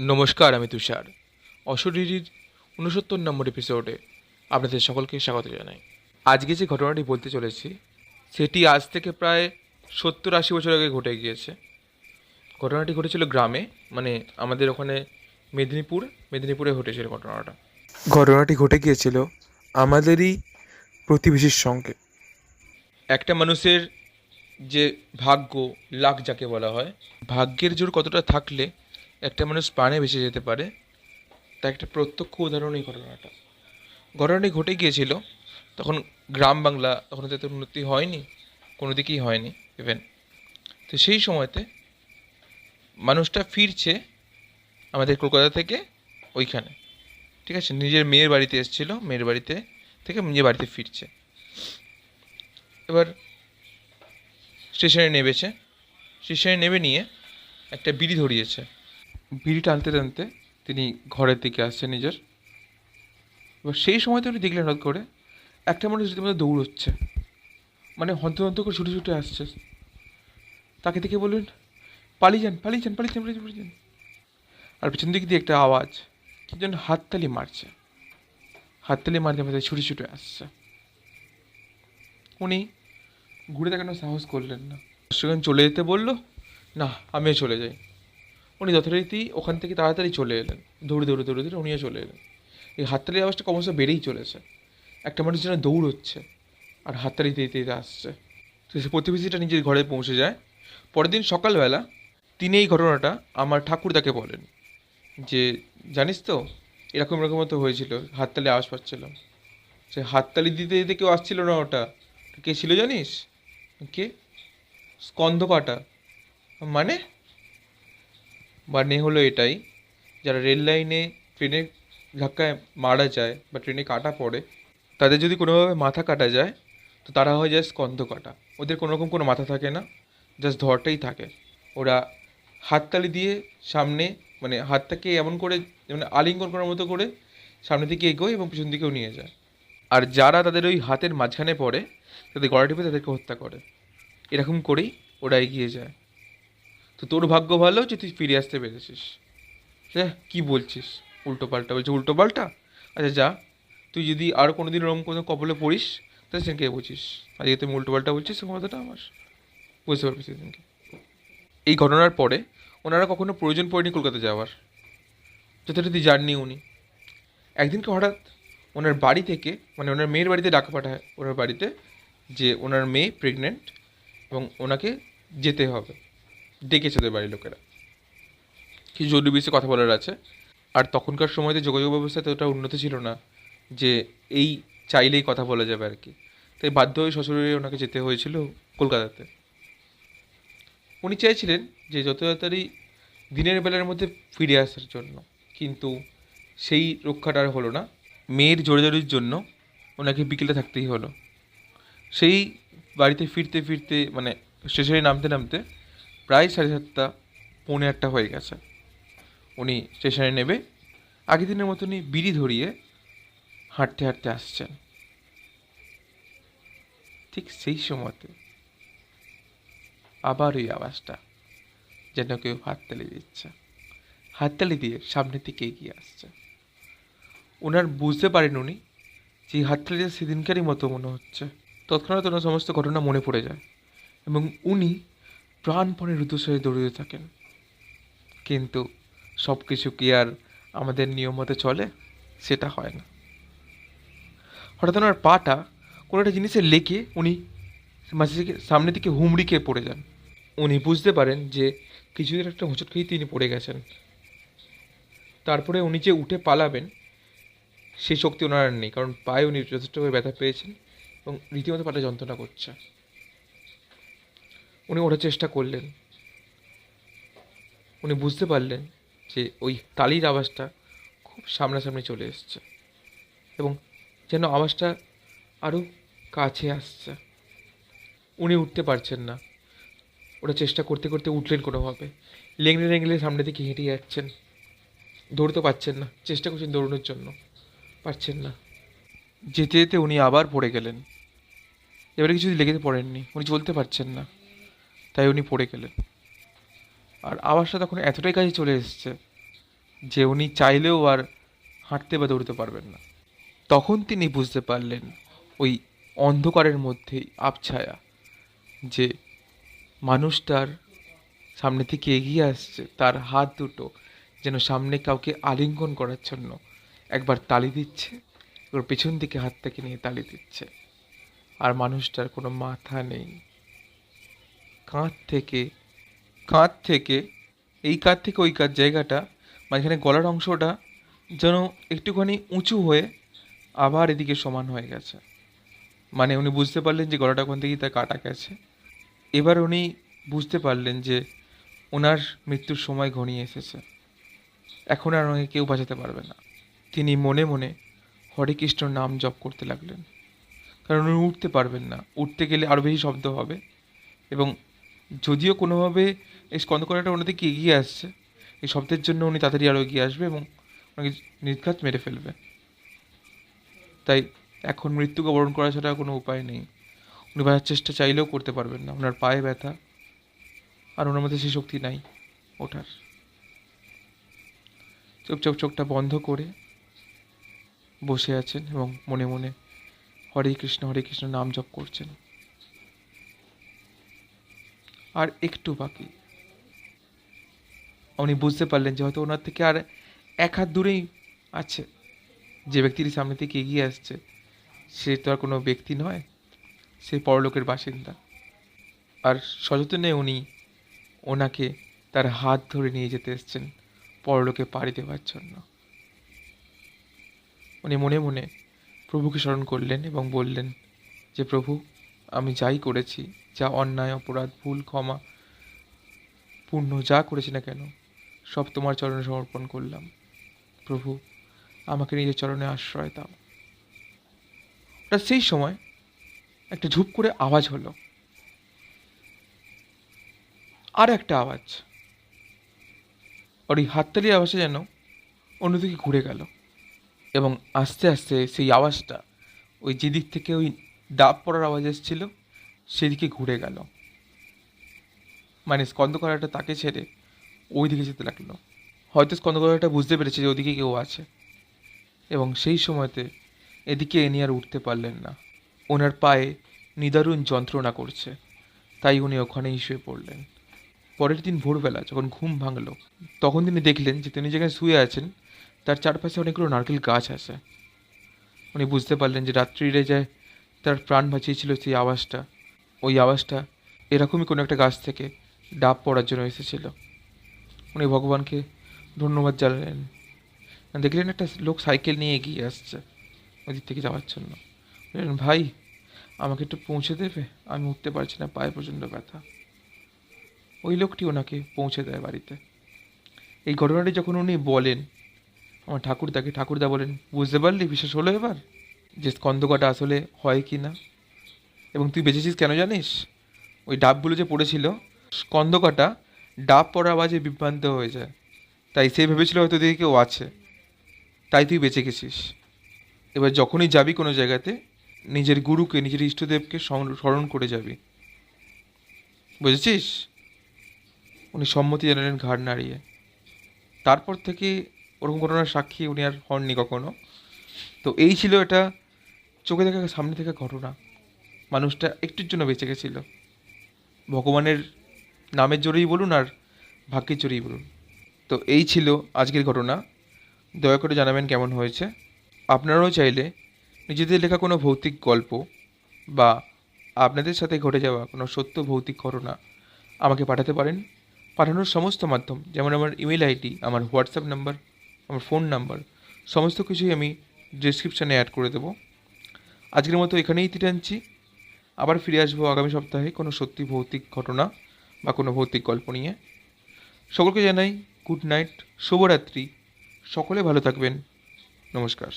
নমস্কার আমি তুষার। অশরীরীর উনসত্তর নম্বর এপিসোডে আপনাদের সকলকে স্বাগত জানাই। আজকে যে ঘটনাটি বলতে চলেছি সেটি আজ থেকে প্রায় সত্তর আশি বছর আগে ঘটে গিয়েছে। ঘটনাটি ঘটেছিল গ্রামে মানে আমাদের ওখানে মেদিনীপুর মেদিনীপুরে ঘটেছিল ঘটনাটা। ঘটনাটি ঘটে গিয়েছিল আমাদেরই প্রতিবেশীর সঙ্গে। একটা মানুষের যে ভাগ্য লাক যাকে বলা হয় ভাগ্যের জোর কতটা থাকলে একটা মানুষ প্রাণে বেঁচে যেতে পারে তা একটা প্রত্যক্ষ উদাহরণ এই ঘটনাটা। ঘটনাটি ঘটে গিয়েছিল, তখন গ্রাম বাংলা তখন তো উন্নতি হয়নি, কোনো দিকেই হয়নি ইভেন তো সেই সময়তে মানুষটা ফিরছে আমাদের কলকাতা থেকে ওইখানে, ঠিক আছে? নিজের মেয়ের বাড়িতে এসেছিল, মেয়ের বাড়িতে থেকে নিজের বাড়িতে ফিরছে। এবার স্টেশনে নেমেছে, স্টেশনে নেমে নিয়ে একটা বিড়ি ধরিয়েছে। বিড়ি টানতে টানতে তিনি ঘরের দিকে আসছেন নিজের। এবার সেই সময় উনি দেখলেন হঠাৎ করে একটা মানুষ রীতিমতো দৌড়চ্ছে। মানে হন্ত হন্ত করে ছুটে ছুটে আসছে। তাকে দেখে বললেন, পালিয়ে যান পালিয়ে যান পালিয়ে যান পালিয়ে যান পালিয়ে যান। আর পিছন দিক দিয়ে একটা আওয়াজ, কি যেন হাততালি মারছে। হাততালি মারতে মারতে ছুটে ছুটে আসছে। উনি ঘুরে দেখানোর সাহস করলেন না। সেখানে চলে যেতে বলল, না, আমিও চলে যাই। উনি যথারীতি ওখান থেকে তাড়াতাড়ি চলে এলেন। দৌড়ে দৌড়ে দৌড়ে দৌড়ে উনিও চলে এলেন। এই হাততালির আওয়াজটা ক্রমশ বেড়েই চলেছে। একটা মানুষ যেন দৌড়চ্ছে আর হাততালি দিতে দিতে আসছে। তো সে প্রতিবেশীটা নিজের ঘরে পৌঁছে যায়। পরের দিন সকালবেলা তিনি এই ঘটনাটা আমার ঠাকুরদাকে বলেন যে, জানিস তো, এরকম এরকম মতো হয়েছিল, হাততালি আওয়াজ পাচ্ছিলাম। সে হাততালি দিতে দিতে কেউ আসছিল না ওটা। কে ছিল জানিস? কে? স্কন্ধ কাটা মানে মানে হলো এটাই, যারা রেল লাইনে ট্রেনের ধাক্কায় মারা যায় বা ট্রেনে কাটা পড়ে, তাদের যদি কোনোভাবে মাথা কাটা যায়, তো তারা হয় যায় স্কন্ধ কাটা। ওদের কোনো রকম কোনো মাথা থাকে না জাস্ট ধরটাই থাকে। ওরা হাততালি দিয়ে সামনে মানে হাতটাকে এমন করে মানে আলিঙ্গন করার মতো করে সামনের দিকে এগোয় এবং পিছন দিকেও নিয়ে যায়। আর যারা তাদের ওই হাতের মাঝখানে পড়ে, তাদের গলা টিপে তাদেরকে হত্যা করে। এরকম করেই ওরা এগিয়ে যায়। তো তোর ভাগ্য ভালো যে তুই ফিরে আসতে পেরেছিস। হ্যাঁ কী বলছিস? উল্টো পাল্টা বলছে, উল্টো পাল্টা? আচ্ছা যা। তুই যদি আর কোনো দিন ওরকম কোনো কপালে পড়িস, তাহলে সেদিনকে বুঝিস আজকে তুমি উল্টো পাল্টা বলছিস কথাটা আমার। বুঝতে পারবি সেদিনকে। এই ঘটনার পরে ওনারা কখনো প্রয়োজন পড়েনি কলকাতা যাওয়ার। যথারীতি যাননি উনি। একদিনকে হঠাৎ ওনার বাড়ি থেকে মানে ওনার মেয়ের বাড়িতে ডাকা পাঠায়, ওনার বাড়িতে যে ওনার মেয়ে প্রেগনেন্ট এবং ওনাকে যেতে হবে। ডেকেছে ওদের বাড়ির লোকেরা। কিছু জরুরি বিষয়ে কথা বলার আছে? আর তখনকার সময়তে যোগাযোগ ব্যবস্থা এতটা উন্নত ছিল না যে এই চাইলেই কথা বলা যাবে আর কি। তাই বাধ্য হয়ে শ্বশুরে ওনাকে যেতে হয়েছিল কলকাতাতে। উনি চাইছিলেন যে যত তাড়াতাড়ি দিনের বেলার মধ্যে ফিরে আসার জন্য, কিন্তু সেই রক্ষাটা আর হলো না। মেয়ের জোরাজোরির জন্য ওনাকে বিকেলে থাকতেই হলো। সেই বাড়িতে ফিরতে ফিরতে মানে স্টেশনে নামতে নামতে প্রায় সাড়ে সাতটা, পৌনে আটটা হয়ে গেছে। উনি স্টেশনে নেবে। আগের দিনের মতনই বিড়ি ধরিয়ে হাঁটতে হাঁটতে আসছেন। ঠিক সেই সময়তে আবার ওই আওয়াজটা যেন কেউ হাততালি দিচ্ছে। হাততালি দিয়ে সামনের দিকে এগিয়ে আসছে। ওনার বুঝতে পারেন উনি যে হাততালিটা সেদিনকারই মতো মনে হচ্ছে। তৎক্ষণাৎ ওনার সমস্ত ঘটনা মনে পড়ে যায় এবং উনি প্রাণপণে রুদ্ধশ্বাসে দৌড়তে থাকেন। কিন্তু সব কিছু কি আর আমাদের নিয়ম মতো চলে? সেটা হয় না। হঠাৎ ওনার পাটা কোনো একটা জিনিসে লেগে উনি মাঝে থেকে সামনের দিকে হুমড়ি খেয়ে পড়ে যান। উনি বুঝতে পারেন যে কিছুদিন একটা হোঁচট খেয়েই তিনি পড়ে গেছেন। তারপরে উনি যে উঠে পালাবেন, সেই শক্তি ওনার নেই, কারণ পায়ে উনি যথেষ্টভাবে ব্যথা পেয়েছেন এবং রীতিমতো পাটা যন্ত্রণা করছে। উনি ওঠার চেষ্টা করলেন। উনি বুঝতে পারলেন যে ওই তালির আওয়াজটা খুব সামনাসামনি চলে এসছে এবং যেন আওয়াজটা আরও কাছে আসছে। উনি উঠতে পারছেন না। ওটা চেষ্টা করতে করতে উঠলেন কোনোভাবে। লেংড়ে লেংড়ে সামনে দিকে হেঁটে যাচ্ছেন। দৌড়তে পারছেন না। চেষ্টা করছেন দৌড়ানোর জন্য। পারছেন না। যেতে যেতে উনি আবার পড়ে গেলেন। এবারে কিছু লেগেতে পড়েননি। উনি চলতে পারছেন না। তাই উনি পড়ে গেলেন। আর আওয়াজটা তখন এতটাই কাছে চলে এসছে যে উনি চাইলেও আর হাঁটতে বা দৌড়তে পারবেন না। তখন তিনি বুঝতে পারলেন ওই অন্ধকারের মধ্যেই আবছায়া যে মানুষটার সামনে থেকে এগিয়ে আসছে, তার হাত দুটো যেন সামনে কাউকে আলিঙ্গন করার জন্য একবার তালি দিচ্ছে এবার পেছন দিকে হাত থেকে নিয়ে তালি দিচ্ছে। আর মানুষটার কোনো মাথা নেই। কাঁধ থেকে কাঁধ থেকে, এই কাঁধ থেকে ওই কাঁধ জায়গাটা, মাঝখানে গলার অংশটা যেন একটুখানি উঁচু হয়ে আবার এদিকে সমান হয়ে গেছে। মানে উনি বুঝতে পারলেন যে গলাটা ওখান থেকেই তার কাটা গেছে। এবার উনি বুঝতে পারলেন যে ওনার মৃত্যুর সময় ঘনিয়ে এসেছে। এখন আর ওনাকে কেউ বাঁচাতে পারবে না। তিনি মনে মনে হরে কৃষ্ণ নাম জপ করতে লাগলেন। কারণ উনি উঠতে পারবেন না। উঠতে গেলে আরও বেশি শব্দ হবে এবং যদিও কোনোভাবে এই স্কন্দকরাটা ওনার দিকে এগিয়ে আসছে, এই শব্দের জন্য উনি তাড়াতাড়ি আরও এগিয়ে আসবে এবং ওনাকে নির্ঘাত মেরে ফেলবে। তাই এখন মৃত্যুকে বরণ করা ছাড়া কোনো উপায় নেই। উনি বাঁচার চেষ্টা চাইলেও করতে পারবেন না। ওনার পায়ে ব্যথা আর ওনার মধ্যে সেই শক্তি নাই ওঠার। চুপচাপ চোখটা বন্ধ করে বসে আছেন এবং মনে মনে হরে কৃষ্ণ হরে কৃষ্ণ নাম জপ করছেন। আর একটু বাকি। উনি বুঝতে পারলেন যে হয়তো ওনার থেকে আর এক হাত দূরেই আছে। যে ব্যক্তির সামনে থেকে এগিয়ে আসছে, সে তো আর কোনো ব্যক্তি নয়, সে পরলোকের বাসিন্দা। আর সযত্নে উনি ওনাকে তার হাত ধরে নিয়ে যেতে এসছেন পরলোকে পাড়ি দেওয়ার জন্য। উনি মনে মনে প্রভুকে স্মরণ করলেন এবং বললেন যে, প্রভু, আমি যাই করেছি যা অন্যায়, অপরাধ, ভুল, ক্ষমা, পূর্ণ যা করেছি না কেন, সব তোমার চরণে সমর্পণ করলাম। প্রভু, আমাকে নিজের চরণে আশ্রয় দাও। ওটা সেই সময় একটা ঝুপ করে আওয়াজ হলো। আর একটা আওয়াজ। আর ওই হাততালির আওয়াজে যেন অন্যদিকে ঘুরে গেল। এবং আস্তে আস্তে সেই আওয়াজটা ওই যেদিক থেকে ওই ডাব পড়ার আওয়াজ এসেছিল সেদিকে ঘুরে গেল। মানে স্কন্দকরাটা তাকে ছেড়ে ওই দিকে যেতে লাগল। হয়তো স্কন্দকরাটা বুঝতে পেরেছে যে ওদিকে কেউ আছে। এবং সেই সময়তে এদিকে এনি আর উঠতে পারলেন না। ওনার পায়ে নিদারুণ যন্ত্রণা করছে। তাই উনি ওখানেই শুয়ে পড়লেন। পরের দিন ভোরবেলা যখন ঘুম ভাঙলো, তখন তিনি দেখলেন যে তিনি যেখানে শুয়ে আছেন, তার চারপাশে অনেকগুলো নারকেল গাছ আছে। উনি বুঝতে পারলেন যে রাত্রিরে যায় তার প্রাণ বাঁচিয়েছিল সেই আওয়াজটা ওই আওয়াজটা এরকমই কোনো একটা গাছ থেকে ডাব পড়ার জন্য এসেছিল। উনি ভগবানকে ধন্যবাদ জানালেন। দেখলেন একটা লোক সাইকেল নিয়ে এগিয়ে আসছে ওদিক থেকে যাওয়ার জন্য। বললেন, ভাই, আমাকে একটু পৌঁছে দেবে? আমি উঠতে পারছি না, পায়ে প্রচণ্ড ব্যথা। ওই লোকটি ওনাকে পৌঁছে দেয় বাড়িতে। এই ঘটনাটি যখন উনি বলেন, আমার ঠাকুরদাকে ঠাকুরদা বলেন, বুঝতে পারলি বিশেষ হলো এবার যে স্কন্দকাটা আসলে হয় কি না? এবং তুই বেঁচেছিস কেন জানিস? ওই ডাবগুলো যে পড়েছিল স্কন্দকাটা ডাব পড়ার আওয়াজে বিভ্রান্ত হয়ে যায়। তাই সে ভেবেছিল হয়তো দিকে কেউ আছে। তাই তুই বেঁচে গেছিস। এবার যখনই যাবি কোনো জায়গাতে, নিজের গুরুকে, নিজের ইষ্টদেবকে স্মরণ স্মরণ করে যাবি। বুঝেছিস? উনি সম্মতি জানালেন ঘাড় নাড়িয়ে। তারপর থেকে ওরকম ঘটনার সাক্ষী উনি আর হননি কখনো। তো এই ছিল এটা চোখে দেখা, সামনে থেকে ঘটনা। মানুষটা একটুর জন্য বেঁচে গেছিল। ভগবানের নামের জোরেই বলুন আর ভাগ্যের জোরেই বলুন। তো এই ছিল আজকের ঘটনা। দয়া করে জানাবেন কেমন হয়েছে। আপনারাও চাইলে নিজেদের লেখা কোনো ভৌতিক গল্প বা আপনাদের সাথে ঘটে যাওয়া কোনো সত্য ভৌতিক ঘটনা আমাকে পাঠাতে পারেন। পাঠানোর সমস্ত মাধ্যম, যেমন আমার ইমেল আইডি, আমার হোয়াটসঅ্যাপ নাম্বার, আমার ফোন নাম্বার, সমস্ত কিছুই আমি ডিসক্রিপশানে অ্যাড করে দেবো। আজকের মতো এখানেই টানছি আবার ফিরে আসব আগামী সপ্তাহে কোনো সত্যি ভৌতিক ঘটনা বা কোনো ভৌতিক গল্প নিয়ে। সকলকে জানাই গুড নাইট শুভরাত্রি। সকলে ভালো থাকবেন। নমস্কার।